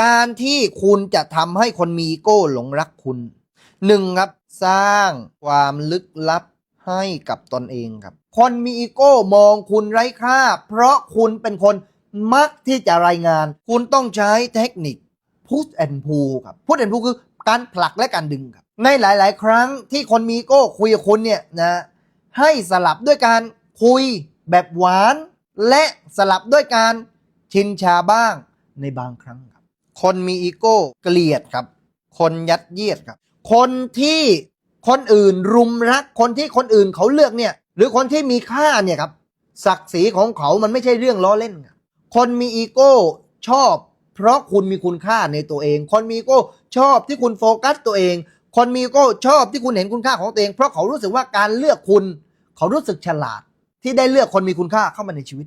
การที่คุณจะทำให้คนมีอีโก้หลงรักคุณหนึ่งครับสร้างความลึกลับให้กับตนเองครับ คนมีอีโก้มองคุณไร้ค่า เพราะคุณเป็นคนมักที่จะรายงาน คุณต้องใช้เทคนิค push and pull ครับ push and pull คือการผลักและการดึงครับ ในหลาย ๆ ครั้งที่คนมีอีโก้คุยกับคุณเนี่ยนะให้สลับด้วยการคุยแบบหวาน และสลับด้วยการชินชาบ้างในบางครั้งครับ คนมีอีโก้เกลียดครับ คนยัดเยียดครับ คนที่คนอื่นรุมรัก คนที่คนอื่นเขาเลือกเนี่ย หรือคนที่มีค่าเนี่ยครับ ศักดิ์ศรีของเขามันไม่ใช่เรื่องล้อเล่นครับคนมีอีโก้ชอบ เพราะคุณมีคุณค่าในตัวเอง คนมีอีโก้ชอบที่คุณโฟกัสตัวเอง คนมีอีโก้ชอบที่คุณเห็นคุณค่าของตัวเอง เพราะเขารู้สึกว่าการเลือกคุณ เขารู้สึกฉลาด ที่ได้เลือกคนมีคุณค่าเข้ามาในชีวิต